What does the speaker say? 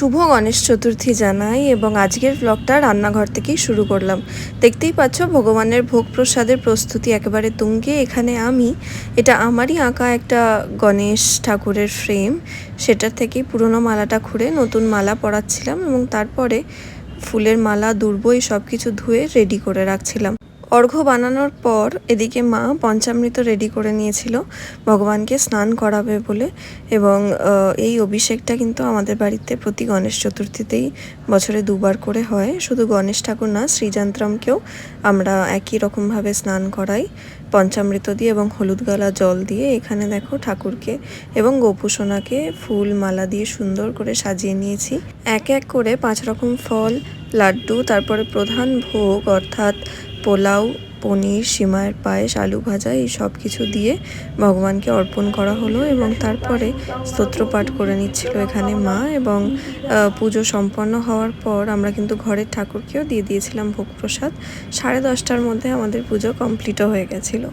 শুভ গণেশ চতুর্থী জানাই এবং আজকের ব্লগটা রান্নাঘর থেকেই শুরু করলাম। দেখতেই পাচ্ছ, ভগবানের ভোগ প্রসাদের প্রস্তুতি একেবারে তুঙ্গে। এখানে আমি, এটা আমারই আঁকা একটা গণেশ ঠাকুরের ফ্রেম সেটার থেকেই পুরনো মালাটা খুঁড়ে নতুন মালা পরাচ্ছিলাম এবং তারপরে ফুলের মালা দুর্ব এই সব কিছু ধুয়ে রেডি করে রাখছিলাম। অর্ঘ্য বানানোর পর এদিকে মা পঞ্চামৃত রেডি করে নিয়েছিল। ভগবানকে স্নান করাবে বলে এবং এই অভিষেকটা কিন্তু আমাদের বাড়িতে প্রতি গণেশ চতুর্থীতেই বছরে দুবার করে হয়। শুধু গণেশ ঠাকুর না, শ্রীযন্ত্রমকেও আমরা একই রকমভাবে স্নান করাই। পঞ্চামৃত দিয়ে এবং হলুদ গালা জল দিয়ে এখানে দেখো ঠাকুরকে এবং গোপুসোনাকে ফুল মালা দিয়ে সুন্দর করে সাজিয়ে নিয়েছি। এক এক করে পাঁচ রকম ফল লাড্ডু, তারপরে প্রধান ভোগ অর্থাৎ পোলাও, পনির সিমায়ের পায়েস, আলু ভাজা, এই সব কিছু দিয়ে ভগবানকে অর্পণ করা হলো এবং তারপরে স্তোত্র পাঠ করে নিচ্ছিল এখানে মা এবং পুজো সম্পন্ন হওয়ার পর আমরা কিন্তু ঘরের ঠাকুরকেও দিয়ে দিয়েছিলাম ভোগ প্রসাদ সাড়ে দশটার মধ্যে আমাদের পুজো কমপ্লিটও হয়ে গেছিল।